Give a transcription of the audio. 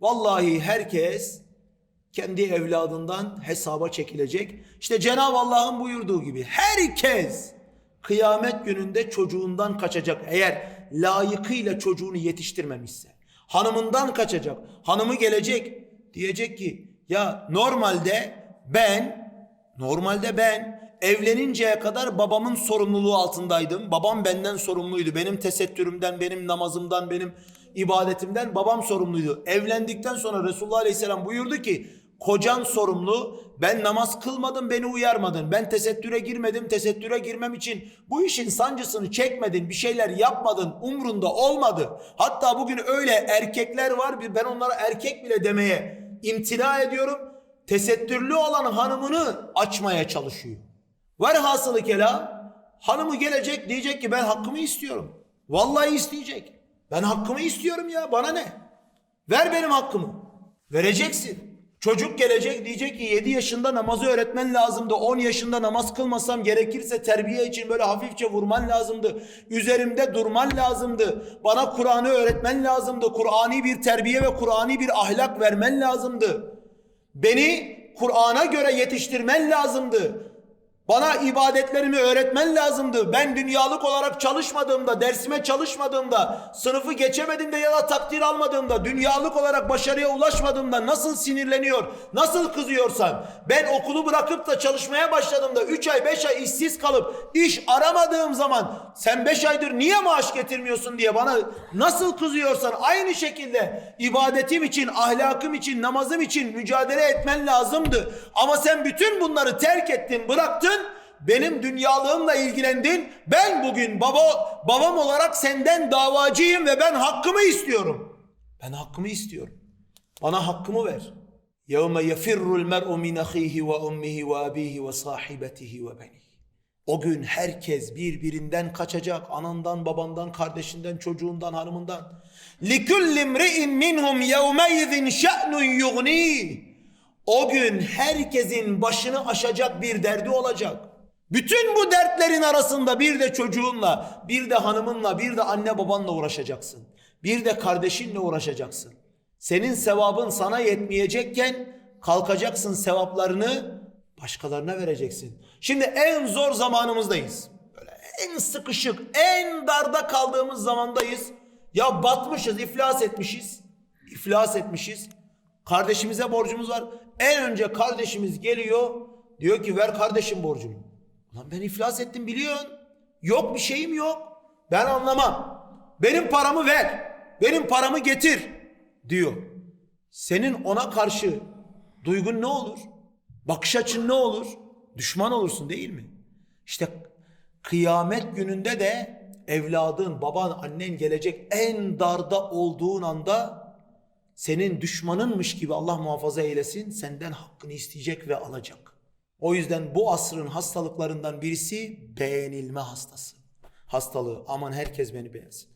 Vallahi herkes kendi evladından hesaba çekilecek. İşte Cenab-ı Allah'ın buyurduğu gibi herkes kıyamet gününde çocuğundan kaçacak. Eğer layıkıyla çocuğunu yetiştirmemişse. Hanımından kaçacak. Hanımı gelecek. Diyecek ki ya normalde ben normalde ben evleninceye kadar babamın sorumluluğu altındaydım. Babam benden sorumluydu. Benim tesettürümden, benim namazımdan, benim ibadetimden babam sorumluydu. Evlendikten sonra Resulullah Aleyhisselam buyurdu ki kocan sorumlu. Ben namaz kılmadım beni uyarmadın. Ben tesettüre girmedim. Tesettüre girmem için bu işin sancısını çekmedin. Bir şeyler yapmadın. Umrunda olmadı. Hatta bugün öyle erkekler var. Ben onlara erkek bile demeye imtina ediyorum. Tesettürlü olan hanımını açmaya çalışıyor. Var hasılı kelam hanımı gelecek diyecek ki ben hakkımı istiyorum. Vallahi isteyecek. Ben hakkımı istiyorum ya bana ne? Ver benim hakkımı. Vereceksin. Çocuk gelecek diyecek ki 7 yaşında namazı öğretmen lazımdı. 10 yaşında namaz kılmasam gerekirse terbiye için böyle hafifçe vurman lazımdı. Üzerimde durman lazımdı. Bana Kur'an'ı öğretmen lazımdı. Kur'ani bir terbiye ve Kur'ani bir ahlak vermen lazımdı. Beni Kur'an'a göre yetiştirmen lazımdı. Bana ibadetlerimi öğretmen lazımdı. Ben dünyalık olarak çalışmadığımda, dersime çalışmadığımda, sınıfı geçemediğimde ya da takdir almadığımda, dünyalık olarak başarıya ulaşmadığımda nasıl sinirleniyor, nasıl kızıyorsan, ben okulu bırakıp da çalışmaya başladığımda 3 ay 5 ay işsiz kalıp iş aramadığım zaman sen 5 aydır niye maaş getirmiyorsun diye bana nasıl kızıyorsan aynı şekilde ibadetim için, ahlakım için, namazım için mücadele etmen lazımdı. Ama sen bütün bunları terk ettin, bıraktın benim dünyalığımla ilgilendin. Ben bugün baba babam olarak senden davacıyım ve ben hakkımı istiyorum. Ben hakkımı istiyorum. Bana hakkımı ver. يَوْمَ يَفِرُّ الْمَرْءُ مِنْ أَخِيهِ وَأُمِّهِ وَأَبِيهِ وَصَاحِبَتِهِ وَبَنِيهِ O gün herkes birbirinden kaçacak. Anandan, babandan, kardeşinden, çocuğundan, hanımından. لِكُلِّ امْرِئٍ مِّنْهُمْ يَوْمَيْذٍ شَأْنٌ يُغْنِيهِ O gün herkesin başını aşacak bir derdi olacak. Bütün bu dertlerin arasında bir de çocuğunla, bir de hanımınla, bir de anne babanla uğraşacaksın. Bir de kardeşinle uğraşacaksın. Senin sevabın sana yetmeyecekken kalkacaksın sevaplarını başkalarına vereceksin. Şimdi en zor zamanımızdayız. Böyle en sıkışık, en darda kaldığımız zamandayız. Ya batmışız, iflas etmişiz. İflas etmişiz. Kardeşimize borcumuz var. En önce kardeşimiz geliyor. Diyor ki ver kardeşim borcunu. Ulan ben iflas ettim biliyorsun. Yok bir şeyim yok. Ben anlamam. Benim paramı ver. Benim paramı getir diyor. Senin ona karşı duygun ne olur? Bakış açın ne olur? Düşman olursun değil mi? İşte kıyamet gününde de evladın, baban, annen gelecek en darda olduğun anda senin düşmanınmış gibi Allah muhafaza eylesin senden hakkını isteyecek ve alacak. O yüzden bu asrın hastalıklarından birisi beğenilme hastası. Hastalığı aman herkes beni beğensin.